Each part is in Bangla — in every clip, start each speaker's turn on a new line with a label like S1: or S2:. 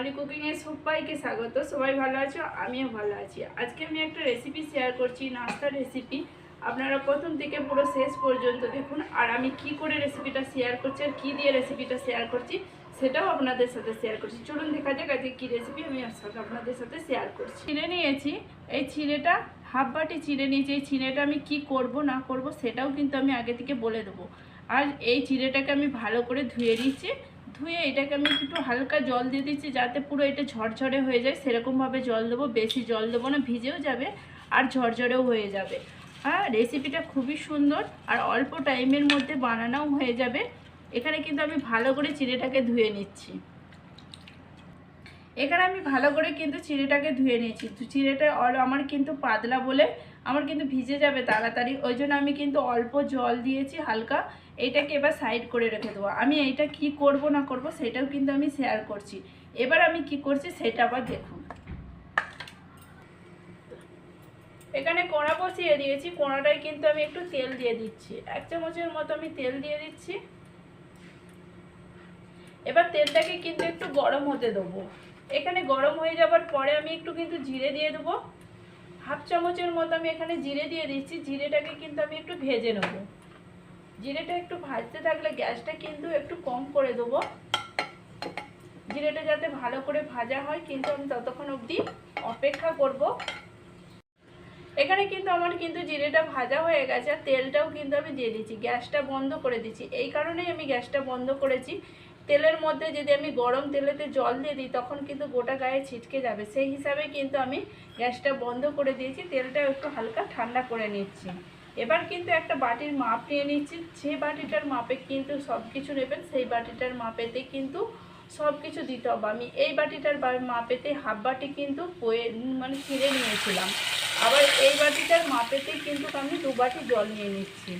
S1: মারি কুকিংয়ে সবাইকে স্বাগত। সবাই ভালো আছো? আমিও ভালো আছি। আজকে আমি একটা রেসিপি শেয়ার করছি নাস্তার রেসিপি আপনারা প্রথম থেকে পুরো শেষ পর্যন্ত দেখুন, আর আমি কি করে রেসিপিটা শেয়ার করছি আর কী দিয়ে রেসিপিটা শেয়ার করছি, সেটাও আপনাদের সাথে শেয়ার করছি। চলুন দেখা যাক আজকে কী রেসিপি আমি আপনাদের সাথে শেয়ার করছি। ছিঁড়ে নিয়েছি। এই ছিঁড়েটা হাফ বাটি ছিঁড়ে নিয়েছি। এই ছিঁড়েটা আমি কি করব, না করব, সেটাও কিন্তু আমি আগে থেকে বলে দেবো। আর এই চিড়েটাকে আমি ভালো করে ধুয়ে দিচ্ছি ধুয়ে এটাকে আমি একটু হালকা জল দিয়ে দিচ্ছি যাতে পুরো এটা ঝরঝরে হয়ে যায়। সেরকমভাবে জল দেবো, বেশি জল দেবো না, ভিজেও যাবে আর ঝরঝরেও হয়ে যাবে। হ্যাঁ রেসিপিটা খুবই সুন্দর আর অল্প টাইমের মধ্যে বানানোও হয়ে যাবে। এখানে কিন্তু আমি ভালো করে চিড়েটাকে ধুয়ে নিচ্ছি। এখানে আমি ভালো করে কিন্তু চিড়েটাকে ধুয়ে নিয়েছি। চিড়েটা অল- আমার কিন্তু পাতলা বলে আমার কিন্তু ভিজে যাবে তাড়াতাড়ি। ওই জন্য আমি কিন্তু অল্প জল দিয়েছি হালকা। এইটাকে এবার সাইড করে রেখে দেবো। আমি এইটা কি করব না করব সেটাও কিন্তু আমি শেয়ার করছি। এবার আমি কি করছি সেটা আবার দেখুন। এখানে কোড়া বসিয়ে দিয়েছি, কোড়াটায় কিন্তু আমি একটু তেল দিয়ে দিচ্ছি। এক চামচের মতো আমি তেল দিয়ে দিচ্ছি। এবার তেলটাকে কিন্তু একটু গরম হতে দেবো। এখানে গরম হয়ে যাবার পরে আমি একটু কিন্তু জিরে দিয়ে দেবো। হাফ চামচের মতো আমি এখানে জিরে দিয়ে দিচ্ছি। জিরেটাকে কিন্তু আমি একটু ভেজে নেব। জিরেটা একটু ভাজতে থাকলে গ্যাসটা কিন্তু একটু কম করে দেবো। জিরেটা যাতে ভালো করে ভাজা হয়, কিন্তু আমি ততক্ষণ অবধি অপেক্ষা করব। এখানে কিন্তু আমার কিন্তু জিরেটা ভাজা হয়ে গেছে, আর তেলটাও কিন্তু আমি দিয়ে দিচ্ছি, গ্যাসটা বন্ধ করে দিচ্ছি। এই কারণেই আমি গ্যাসটা বন্ধ করেছি। তেলের মধ্যে যদি আমি গরম তেলেতে জল দিয়ে দিই, তখন কিন্তু গোটা গায়ে ছিটকে যাবে। সেই হিসাবে কিন্তু আমি গ্যাসটা বন্ধ করে দিয়েছি, তেলটা একটু হালকা ঠান্ডা করে নিচ্ছি। এবার কিন্তু একটা বাটির মাপ নিয়ে নিচ্ছি। যে বাটিটার মাপে কিন্তু সব কিছু নেবেন, সেই বাটিটার মাপেতে কিন্তু সব কিছু দিতে হবে। আমি এই বাটিটার মাপেতে হাফ বাটি কিন্তু মানে ছিঁড়ে নিয়েছিলাম। আবার এই বাটিটার মাপেতে কিন্তু আমি দু বাটি জল নিয়ে নিচ্ছি।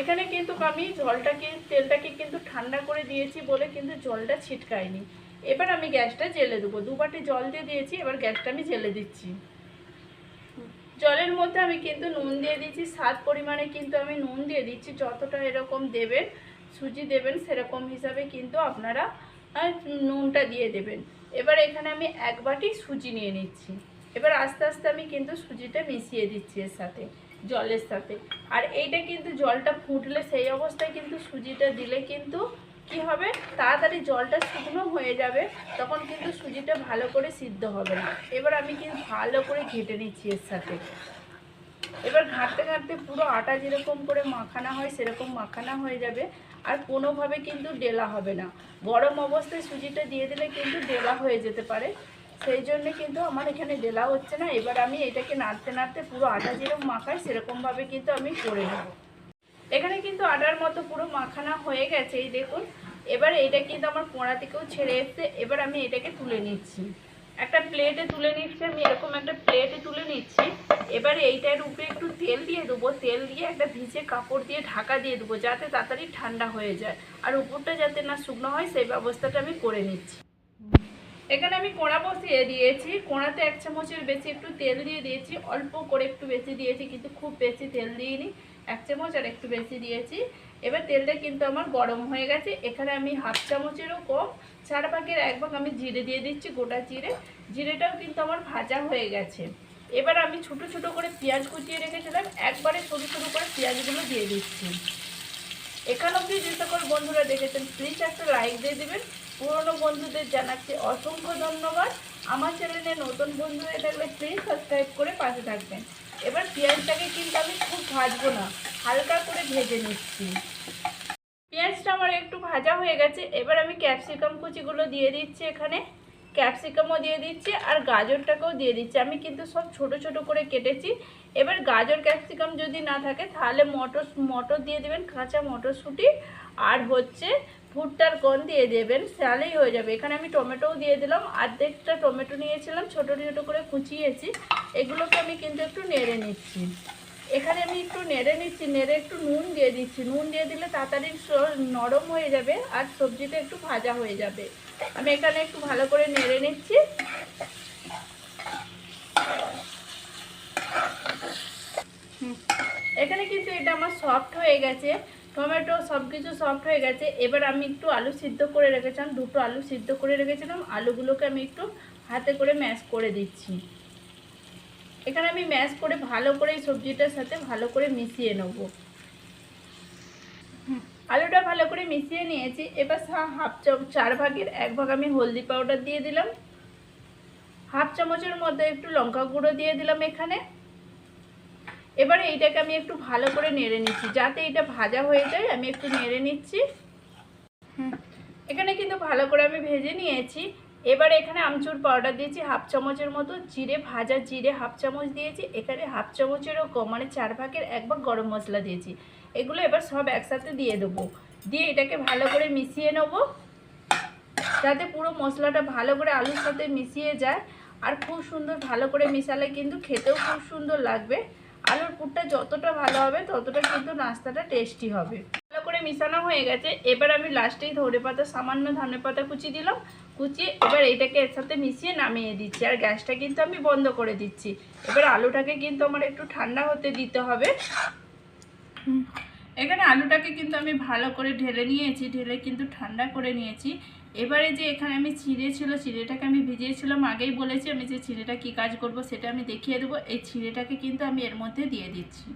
S1: এখানে কিন্তু আমি জলটাকে, তেলটাকে কিন্তু ঠান্ডা করে দিয়েছি বলে কিন্তু জলটা ছিটকায়নি। এবার আমি গ্যাসটা জেলে দেবো। দু বাটি জল দিয়ে দিয়েছি, এবার গ্যাসটা আমি জেলে দিচ্ছি। জলের মধ্যে আমি কিন্তু নুন দিয়ে দিচ্ছি স্বাদ পরিমাণে কিন্তু আমি নুন দিয়ে দিচ্ছি, যতটা এরকম দেবেন, সুজি দেবেন সেরকম হিসাবে কিন্তু আপনারা নুনটা দিয়ে দেবেন। এবার এখানে আমি এক বাটি সুজি নিয়ে নিচ্ছি। এবার আস্তে আস্তে আমি কিন্তু সুজিটা মিশিয়ে দিচ্ছি এর সাথে, জলের সাথে। আর এইটা কিন্তু জলটা ফুটলে সেই অবস্থায় কিন্তু সুজিটা দিলে কিন্তু কি হবে? তাড়াতাড়ি জলটা শুকনো হয়ে যাবে, তখন কিন্তু সুজিটা ভালো করে সিদ্ধ হবে না। এবার আমি কিন্তু ভালো করে ঘেটে নিচ্ছি এর সাথে। এবার ঘাঁটতে ঘাঁটতে পুরো আটা যেরকম করে মাখানা হয়, সেরকম মাখানা হয়ে যাবে। আর কোনোভাবে কিন্তু ডেলা হবে না। গরম অবস্থায় সুজিটা দিয়ে দিলে কিন্তু ডেলা হয়ে যেতে পারে। সেই জন্য কিন্তু আমার এখানে ডেলা হচ্ছে না। এবার আমি এটাকে নাড়তে নাড়তে পুরো আটা যেরকম মাখাই, সেরকমভাবে কিন্তু আমি করে নেব। এখানে কিন্তু আটার মতো পুরো মাখানা হয়ে গেছে, এই দেখুন। এবার এটা কিন্তু আমার কোঁড়া থেকেও ছেড়ে এসছে, এবার আমি এটাকে তুলে নিচ্ছি। একটা প্লেটে তুলে নিচ্ছি, আমি এরকম একটা প্লেটে তুলে নিচ্ছি। এবার এইটার উপরে একটু তেল দিয়ে দেবো, তেল দিয়ে একটা ভিজে কাপড় দিয়ে ঢাকা দিয়ে দেবো, যাতে তাড়াতাড়ি ঠান্ডা হয়ে যায়। আর উপরটা যাতে না শুকনো হয়, সেই ব্যবস্থাটা আমি করে নিচ্ছি। এখানে আমি কোড়া বসিয়ে দিয়েছি, কোড়াতে এক চামচের বেশি একটু তেল দিয়ে দিয়েছি, অল্প করে একটু বেশি দিয়েছি, কিন্তু খুব বেশি তেল দিইনি। এক চামচ আর একটু বেশি দিয়েছি। এবার তেলটা কিন্তু আমার গরম হয়ে গেছে। এখানে আমি হাফ চামচেরও কম। চার ভাগের এক ভাগ আমি জিরে দিয়ে দিচ্ছি, গোটা জিরে। জিরেটাও কিন্তু আমার ভাজা হয়ে গেছে। এবার আমি ছোট ছোট করে পেঁয়াজ কুচিয়ে রেখেছিলাম। একবারে সরু সরু করে পেঁয়াজগুলো দিয়ে দিচ্ছি। এখান অবধি যে সকল বন্ধুরা দেখেছেন প্লিজ একটা লাইক দিয়ে দেবেন। পুরনো বন্ধুদের জানাচ্ছি অসংখ্য ধন্যবাদ। আমার চ্যানেলে নতুন বন্ধু হয়ে থাকলে প্লিজ সাবস্ক্রাইব করে পাশে থাকবেন। এবার পেঁয়াজটাকে কিন্তু আমি খুব ভাজবো না, হালকা করে ভেজে নিচ্ছি। পেঁয়াজটা আমার একটু ভাজা হয়ে গেছে। এবার আমি ক্যাপসিকাম কুচিগুলো দিয়ে দিচ্ছি এখানে। ক্যাপসিকামও দিয়ে দিচ্ছি আর গাজরটাকেও দিয়ে দিচ্ছি। আমি কিন্তু সব ছোট ছোট করে কেটেছি। এবার গাজর, ক্যাপসিকাম যদি না থাকে তাহলে মটর মটর দিয়ে দেবেন, কাঁচা মটরশুঁটি আর হচ্ছে ভুট্টার কন দিয়ে দেবেন তাহলেই হয়ে যাবে। এখানে আমি টমেটোও দিয়ে দিলাম। অর্ধেকটা টমেটো নিয়েছিলাম, ছোট ছোট করে কুচিয়েছি। এগুলোকে আমি কিন্তু একটু নেড়ে নিচ্ছি। এখানে আমি একটু নেড়ে নিচ্ছি, নেড়ে একটু নুন দিয়ে দিচ্ছি। নুন দিয়ে দিলে তাড়াতাড়ি নরম হয়ে যাবে আর সবজিটা একটু ভাজা হয়ে যাবে। আমি এখানে একটু ভালো করে নেড়ে নিচ্ছি। এখানে কিন্তু এটা আমার সফট হয়ে গেছে। টমেটো সব কিছু সফট হয়ে গেছে। এবার আমি একটু আলু সিদ্ধ করে রেখেছিলাম, দুটো আলু সিদ্ধ করে রেখেছিলাম। আলুগুলোকে আমি একটু হাতে করে ম্যাশ করে দিচ্ছি। এখানে আমি ম্যাশ করে ভালো করে এই সবজিটার সাথে ভালো করে মিশিয়ে নেব। আলুটা ভালো করে মিশিয়ে নিয়েছি। এবার হাফ চার ভাগের এক ভাগ আমি হলদি পাউডার দিয়ে দিলাম। হাফ চামচের মধ্যে একটু লঙ্কা গুঁড়ো দিয়ে দিলাম এখানে। এবারে এইটাকে আমি একটু ভালো করে নেড়ে নিচ্ছি। যাতে এটা ভাজা হয়ে যায় আমি একটু নেড়ে নিচ্ছি। এখানে কিন্তু ভালো করে আমি ভেজে নিয়েছি। এবারে এখানে আমচুর পাউডার দিয়েছি হাফ চামচের মতো জিরে, ভাজা জিরে হাফ চামচ দিয়েছি, এখানে হাফ চামচেরও কম মানে চার ভাগের এক ভাগ গরম মশলা দিয়েছি। এগুলো এবার সব একসাথে দিয়ে দেবো। দিয়ে এটাকে ভালো করে মিশিয়ে নেব, যাতে পুরো মশলাটা ভালো করে আলুর সাথে মিশিয়ে যায়। আর খুব সুন্দর ভালো করে মিশালে কিন্তু খেতেও খুব সুন্দর লাগবে। আলুর পুরটা যতটা ভালো হবে, ততটা কিন্তু নাস্তাটা টেস্টি হবে। ভালো করে মিশানো হয়ে গেছে। এবার আমি লাস্টেই ধরে পাতা সামান্য ধনে পাতা কুচি দিলাম। কুচিয়ে এবার এইটাকে এর সাথে মিশিয়ে নামিয়ে দিচ্ছি। আর গ্যাসটা কিন্তু আমি বন্ধ করে দিচ্ছি। এবার আলুটাকে কিন্তু আমার একটু ঠান্ডা হতে দিতে হবে। এখানে আলুটাকে কিন্তু আমি ভালো করে ঢেলে নিয়েছি, ঢেলে কিন্তু ঠান্ডা করে নিয়েছি। এবারে যে এখানে আমি চিড়ে ছিল চিড়েটাকে আমি ভিজিয়েছিলাম, আগেই বলেছি আমি যে চিড়েটা কী কাজ করব সেটা আমি দেখিয়ে দেবো। এই চিড়েটাকে কিন্তু আমি এর মধ্যে দিয়ে দিচ্ছি।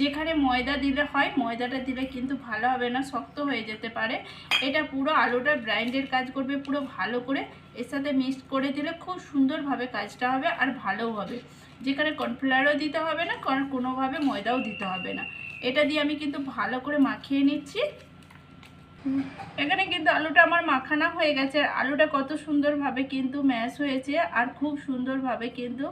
S1: যেখানে ময়দা দিলে হয়, ময়দাটা দিলে কিন্তু ভালো হবে না, শক্ত হয়ে যেতে পারে। এটা পুরো আলুটা ব্রাইন্ডের কাজ করবে, পুরো ভালো করে। এর সাথে মিক্সড করে দিলে খুব সুন্দরভাবে কাজটা হবে আর ভালোও হবে। যেখানে কর্নফ্লাওয়ারও দিতে হবে না, কারণ কোনোভাবে ময়দাও দিতে হবে না। এটা দিয়ে আমি কিন্তু ভালো করে মাখিয়ে নিচ্ছি। এখানে কিন্তু আলুটা আমার মাখানা হয়ে গেছে। আলুটা কত সুন্দরভাবে কিন্তু ম্যাশ হয়েছে আর খুব সুন্দরভাবে কিন্তু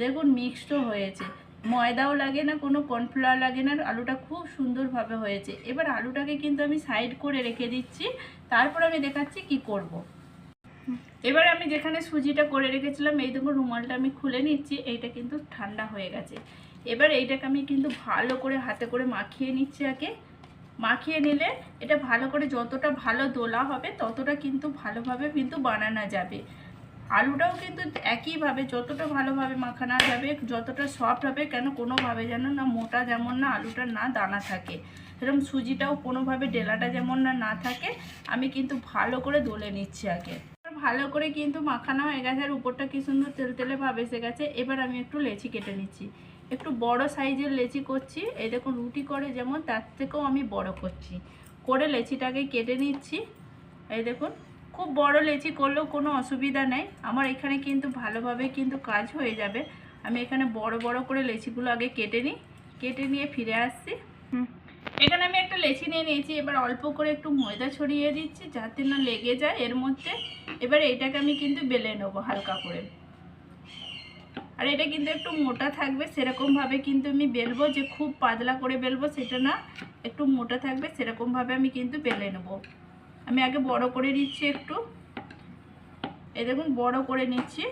S1: দেখুন মিক্সডও হয়েছে। ময়দাও লাগে না, কোনো কর্নফ্লাওয়ার লাগে না আলুটা খুব সুন্দরভাবে হয়েছে। এবার আলুটাকে কিন্তু আমি সাইড করে রেখে দিচ্ছি, তারপর আমি দেখাচ্ছি কি করব। এবার আমি যেখানে সুজিটা করে রেখেছিলাম, এই দেখুন রুমালটা আমি খুলে নিচ্ছি, এইটা কিন্তু ঠান্ডা হয়ে গেছে। এবার এইটাকে আমি কিন্তু ভালো করে হাতে করে মাখিয়ে নিচ্ছি আগে। মাখিয়ে নিলে এটা ভালো করে যতটা ভালো দোলা হবে, ততটা কিন্তু ভালোভাবে কিন্তু বানানো যাবে। আলুটাও কিন্তু একইভাবে যতটা ভালোভাবে মাখানো যাবে যতটা সফট হবে, কেন কোনোভাবে যেন না মোটা যেমন না আলুটা না দানা থাকে। সেরকম সুজিটাও কোনোভাবে ডেলাটা যেমন না না থাকে, আমি কিন্তু ভালো করে দোলে নিচ্ছি আগে। ভালো করে কিন্তু মাখানো হয়ে গেছে আর উপরটা কি সুন্দর তেল তেলে ভাব এসে গেছে, এবার আমি একটু লেচি কেটে নিচ্ছি। একটু বড় সাইজের লেচি করছি, এই দেখুন রুটি করে যেমন, তার থেকেও আমি বড় করছি। করে লেচিটাকে কেটে নিচ্ছি, এই দেখুন। খুব বড় লেচি করলেও কোনো অসুবিধা নেই। আমার এখানে কিন্তু ভালোভাবে কিন্তু কাজ হয়ে যাবে। আমি এখানে বড় বড় করে লেচিগুলো আগে কেটে নিই, কেটে নিয়ে ফিরে আসছি। এখানে আমি একটা লেচি নিয়ে নিয়েছি। এবার অল্প করে একটু ময়দা ছড়িয়ে দিচ্ছি যাতে না লেগে যায় এর মধ্যে। এবার এটাকে আমি কিন্তু বেলে নেব হালকা করে। আর এটা কিন্তু একটু মোটা থাকবে, সেরকমভাবে কিন্তু আমি বেলবো। যে খুব পাতলা করে বেলবো সেটা না, একটু মোটা থাকবে, সেরকমভাবে আমি কিন্তু বেলে নেব। আমি আগে বড় করে নিচ্ছি একটু। এই দেখুন, বড় করে নিচ্ছি।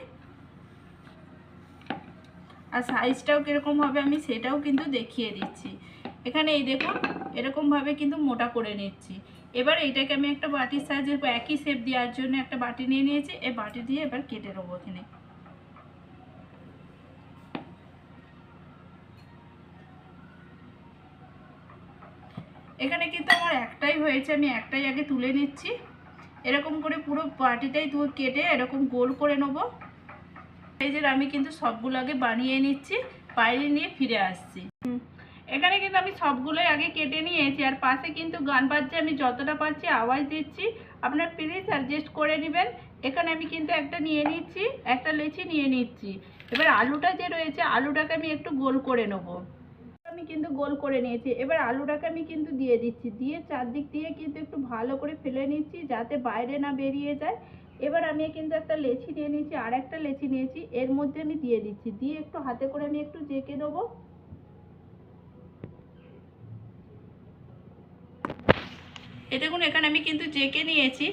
S1: আর সাইজটাও কীরকম হবে আমি সেটাও কিন্তু দেখিয়ে দিচ্ছি। এখানে এই দেখুন, এরকমভাবে কিন্তু মোটা করে নিচ্ছি। এবার এইটাকে আমি একটা বাটির সাইজের একই শেপ দেওয়ার জন্য একটা বাটি নিয়ে নিয়েছি। এই বাটি দিয়ে এবার কেটে নেব এখানে। এখানে কিন্তু আমার একটাই হয়েছে, আমি একটাই আগে তুলে নিচ্ছি। এরকম করে পুরো পাটিটাই দু কেটে এরকম গোল করে নেব। এই আমি কিন্তু সবগুলো আগে বানিয়ে নিচ্ছি বাইরে নিয়ে ফিরে আসছি। এখানে কিন্তু আমি সবগুলোই আগে কেটে নিয়েছি, আর পাশে কিন্তু গান বাজছে, আমি যতটা পারছি আওয়াজ দিচ্ছি। আপনার প্লিজ অ্যাডজাস্ট করে নেবেন। এখানে আমি কিন্তু একটা নিয়ে নিচ্ছি, একটা লেচি নিয়ে নিচ্ছি। এবার আলুটা যে রয়েছে, আলুটাকে আমি একটু গোল করে নেব। আমি কিন্তু গোল করে নিয়েছি। এবার আলুটাকে আমি কিন্তু দিয়ে দিচ্ছি। দিয়ে চারদিক দিয়ে কিন্তু একটু ভালো করে ফেলে নিচ্ছি যাতে বাইরে না বেরিয়ে যায়। এবার আমি কিন্তু একটা লেচি নিয়ে নিয়েছি আর একটা লেচি নিয়েছি। এর মধ্যে আমি দিয়ে দিচ্ছি। দিয়ে একটু হাতে করে আমি একটু জেঁকে দেবো এ দেখুন, এখানে আমি কিন্তু জেঁকে নিয়েছি।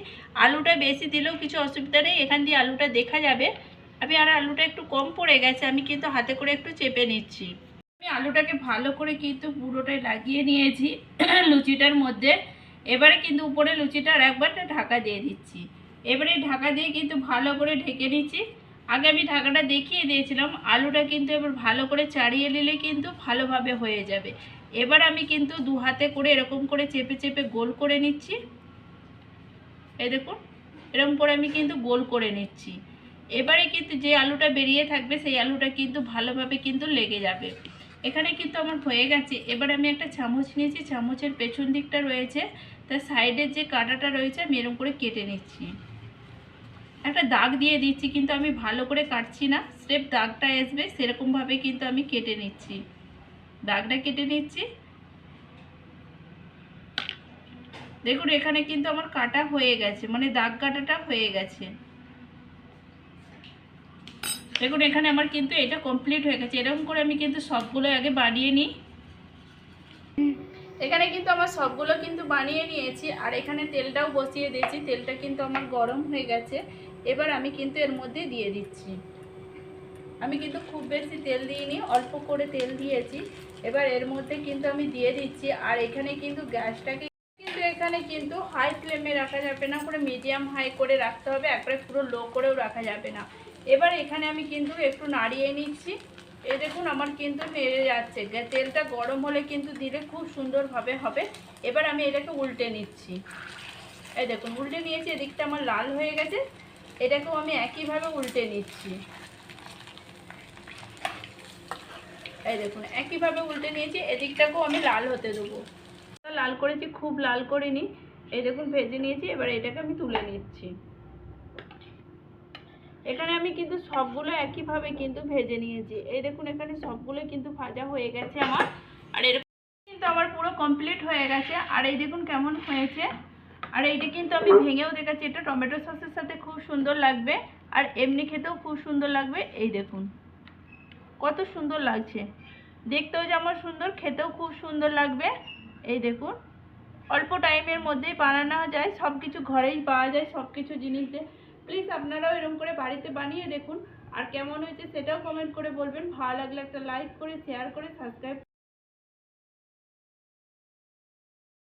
S1: আলুটা বেশি দিলেও কিছু অসুবিধা নেই। এখান দিয়ে আলুটা দেখা যাবে। আমি আর আলুটা একটু কম পড়ে গেছে। আমি কিন্তু হাতে করে একটু চেপে নিচ্ছি। আমি আলুটাকে ভালো করে কিন্তু পুরোটাই লাগিয়ে নিয়েছি, লুচিটার মধ্যে। এবারে কিন্তু উপরে লুচিটা আর একবার ঢাকা দিয়ে দিচ্ছি। এবারে ঢাকা দিয়ে কিন্তু ভালো করে ঢেকে নিচ্ছি। আগে আমি ঢাকাটা দেখিয়ে দিয়েছিলাম, আলুটা কিন্তু এবার ভালো করে চাড়িয়ে নিলে কিন্তু ভালোভাবে হয়ে যাবে। এবার আমি কিন্তু দু হাতে করে এরকম করে চেপে চেপে গোল করে নিচ্ছি। এই দেখুন, এরকম করে আমি কিন্তু গোল করে নিচ্ছি। এবারে কিন্তু যে আলুটা বেরিয়ে থাকবে, সেই আলুটা কিন্তু ভালোভাবে কিন্তু লেগে যাবে। এখানে কিন্তু আমার হয়ে গেছে। এবার আমি একটা চামচ নিয়েছি, চামচের পেছন দিকটা রয়েছে। তার সাইডের যে কাঁটাটা রয়েছে, আমি এরকম করে কেটে নিচ্ছি। একটা দাগ দিয়ে দিচ্ছি, কিন্তু আমি ভালো করে কাটছি না। স্রেফ দাগটা আসবে, সেরকমভাবে কিন্তু আমি কেটে নিচ্ছি। দাগটা কেটে নিচ্ছি। দেখুন, এখানে কিন্তু আমার কাটা হয়ে গেছে মানে দাগ কাটাটা হয়ে গেছে। দেখুন, এখানে আমার কিন্তু এটা কমপ্লিট হয়ে গেছে। এরকম করে আমি কিন্তু সবগুলো আগে বানিয়ে নিই। এখানে কিন্তু আমার সবগুলো কিন্তু বানিয়ে নিয়েছি, আর এখানে তেলটাও বসিয়ে দিয়েছি। তেলটা কিন্তু আমার গরম হয়ে গেছে। এবার আমি কিন্তু এর মধ্যে দিয়ে দিচ্ছি। আমি কিন্তু খুব বেশি তেল দিইনি, অল্প করে তেল দিয়েছি। এবার এর মধ্যে কিন্তু আমি দিয়ে দিচ্ছি। আর এখানে কিন্তু গ্যাসটাকে কিন্তু এখানে কিন্তু হাই ফ্লেমে রাখা যাবে না। করে মিডিয়াম হাই করে রাখতে হবে। একবারে পুরো লো করেও রাখা যাবে না। এবার এখানে আমি কিন্তু একটু নাড়িয়ে নিচ্ছি। এ দেখুন, আমার কিন্তু নেড়ে যাচ্ছে। তেলটা গরম হলে কিন্তু দিলে খুব সুন্দরভাবে হবে। এবার আমি এটাকে উল্টে নিচ্ছি। এই দেখুন, উল্টে নিয়েছি, এদিকটা আমার লাল হয়ে গেছে। এটাকেও আমি একইভাবে উল্টে নিচ্ছি। এই দেখুন, একইভাবে উল্টে নিয়েছি, এদিকটাকেও আমি লাল হতে দেবো। লাল করেছি, খুব লাল করিনি। এই দেখুন, ভেজে নিয়েছি, এবার এটাকে আমি তুলে নিচ্ছি। এখানে আমি কিন্তু সবগুলো একইভাবে কিন্তু ভেজে নিয়েছি। এই দেখুন, এখানে সবগুলো কিন্তু ভাজা হয়ে গেছে আমার। আর এরকম কিন্তু আমার পুরো কমপ্লিট হয়ে গেছে। আর এই দেখুন কেমন হয়েছে। আর এইটা কিন্তু আমি ভেঙেও দেখাচ্ছি। এটা টমেটো সসের সাথে খুব সুন্দর লাগবে। আর এমনি খেতেও খুব সুন্দর লাগবে। এই দেখুন, কত সুন্দর লাগছে। দেখতেও যেমন সুন্দর, খেতেও খুব সুন্দর লাগবে। এই দেখুন, অল্প টাইমের মধ্যেই বানানো যায়। সব কিছু ঘরেই পাওয়া যায় সব কিছু জিনিস। দিয়ে প্লিজ আপনারাও এরকম করে বাড়িতে বানিয়ে দেখুন। আর কেমন হয়েছে সেটাও কমেন্ট করে বলবেন। ভালো লাগলে একটা লাইক করে শেয়ার করে সাবস্ক্রাইব